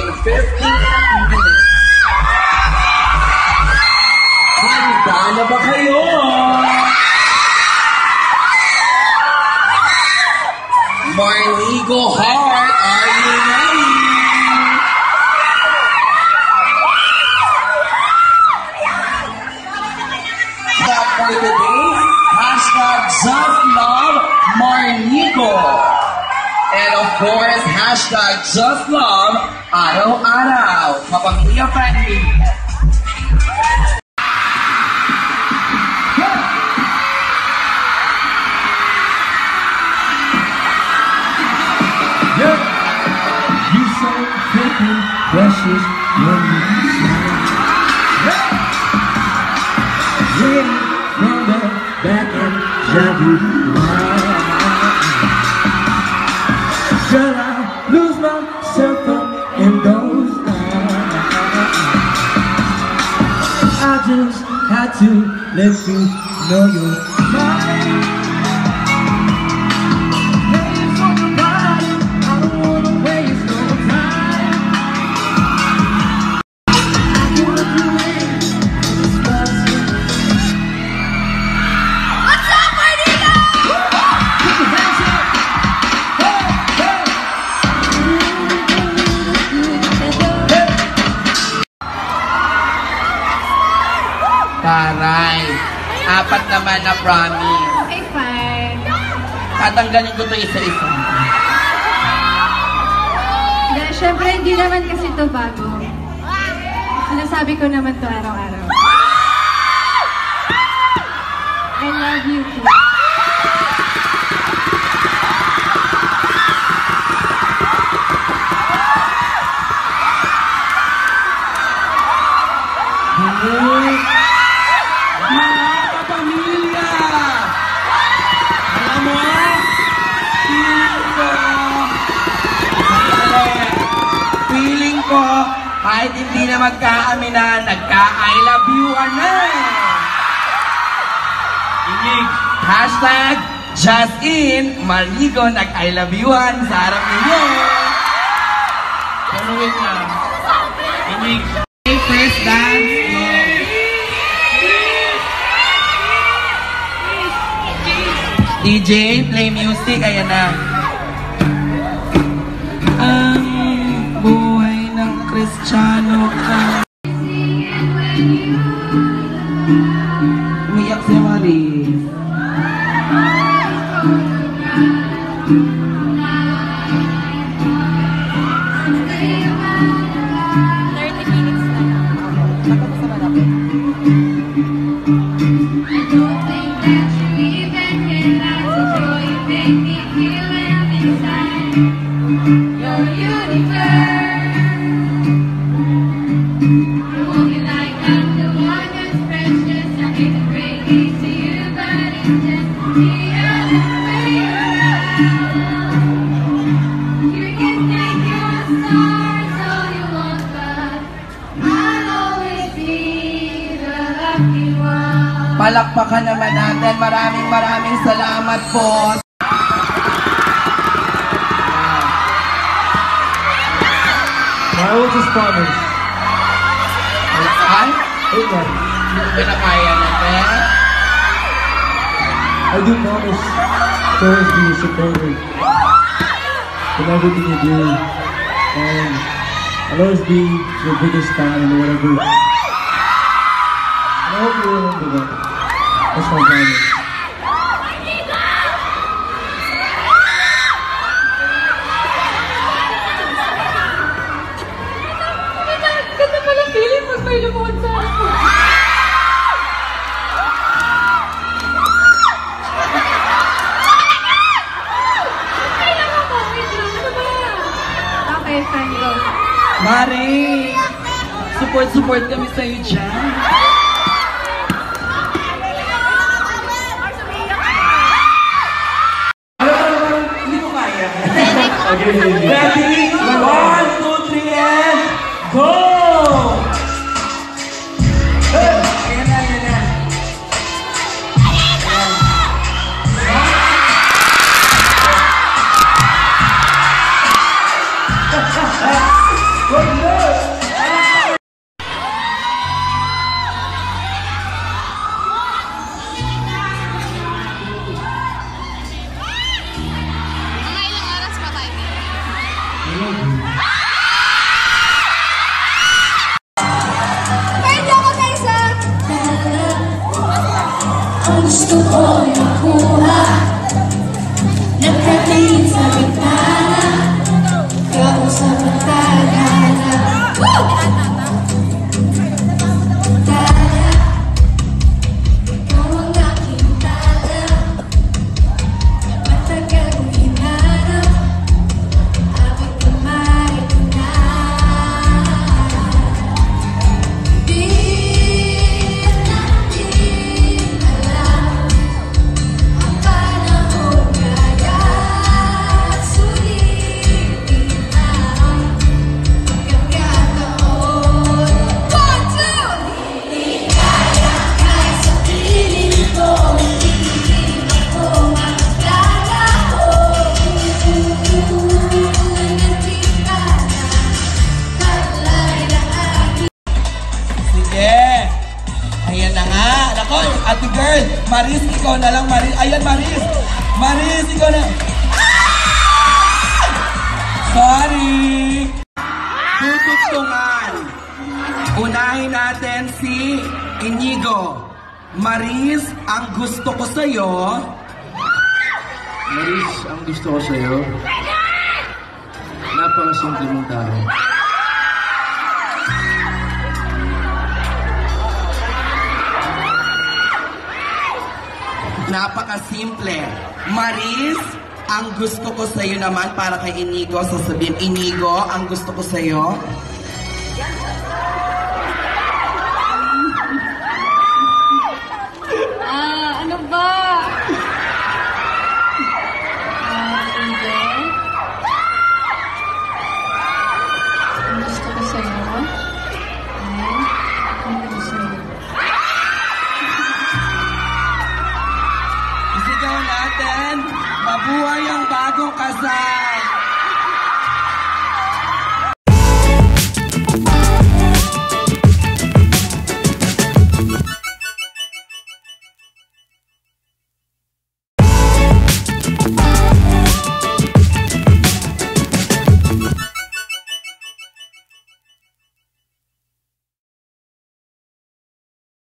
in 15 minutes. Handa na ba kayo? Marligo Heart, are you ready? Just Love Marligo. And of course, hashtag Just Love Araw-Araw. Kapag-Mia friendly. Eh. You so freaking precious when you smile. Ready from the back and you to let you know you're Taray. Apat naman na promise. Okay, fine. Tatanggalin ko to isa-isa. Hindi, syempre, hindi naman kasi to bago. Sinasabi ko naman to araw-araw. I love you hindi na nagka-I love you na eh. Inig. Hashtag just in, maligo nag-I love you-an sa harap ninyo. Wait lang. Inig. First dance. DJ, play music, ayan na. Buhay this channel. Uh. Palakpakan naman natin. Maraming maraming salamat po. My oldest promise. Ay, Hey, man. hindi na kaya natin. I do promise to always be supportive in everything you do. And I'll always be your biggest fan in whatever. And I hope you remember that. That's my promise. Ganda pala feeling pag may support-support kami sa'yo dyan. Ang gusto ko makuha Ayan na nga. Nako, ate girl. Maris, ikaw na lang, Maris. Ayan, Maris. Maris, ikaw na. Ah! Sorry. Tutugtungan. Unahin natin si Inigo. Maris, ang gusto ko sa'yo. Maris, ang gusto ko sa'yo, napakasimple mong tao. Napakasimple. Maris, ang gusto ko sa'yo naman para kay Inigo, sasabihin, Inigo, ang gusto ko sa'yo. casar.